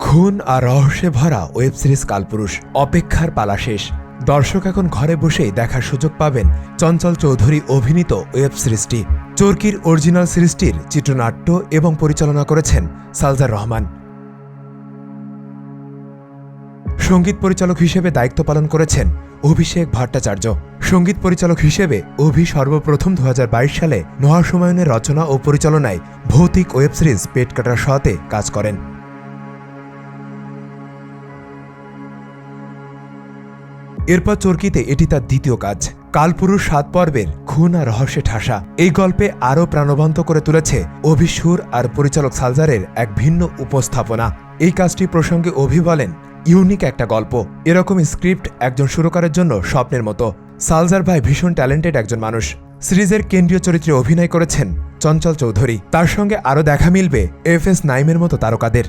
খুন আর রহস্যে ভরা web series কালপুরুষ অপেক্ষার পালা শেষ। দর্শক এখন ঘরে বসেই দেখার সুযোগ পাবেন চঞ্চল চৌধুরী অভিনীত ওয়েব সিরিজটি। চরকির অরিজিনাল সিরিজটির চিত্রনাট্য এবং পরিচালনা করেছেন সালজার রহমান। সংগীত পরিচালক হিসেবে দায়িত্ব পালন করেছেন অভিষেক ভট্টাচার্য। সংগীত পরিচালক হিসেবে অভি সর্বপ্রথম দু হাজার বাইশ সালে নোহা রচনা ও পরিচালনায় ভৌতিক ওয়েব সিরিজ পেট কাটার শতে কাজ করেন। এরপর চরকিতে এটি তার দ্বিতীয় কাজ। কালপুরুষ সাত পর্বের খুন আর রহস্যে ঠাসা। এই গল্পে আরও প্রাণবন্ত করে তুলেছে অভিসুর আর পরিচালক সালজারের এক ভিন্ন উপস্থাপনা। এই কাজটি প্রসঙ্গে অভি বলেন, ইউনিক একটা গল্প। এরকম স্ক্রিপ্ট একজন সুরকারের জন্য স্বপ্নের মতো। সালজার ভাই ভীষণ ট্যালেন্টেড একজন মানুষ। সিরিজের কেন্দ্রীয় চরিত্রে অভিনয় করেছেন চঞ্চল চৌধুরী। তার সঙ্গে আরও দেখা মিলবে এফ এস নাইমের মতো তারকাদের।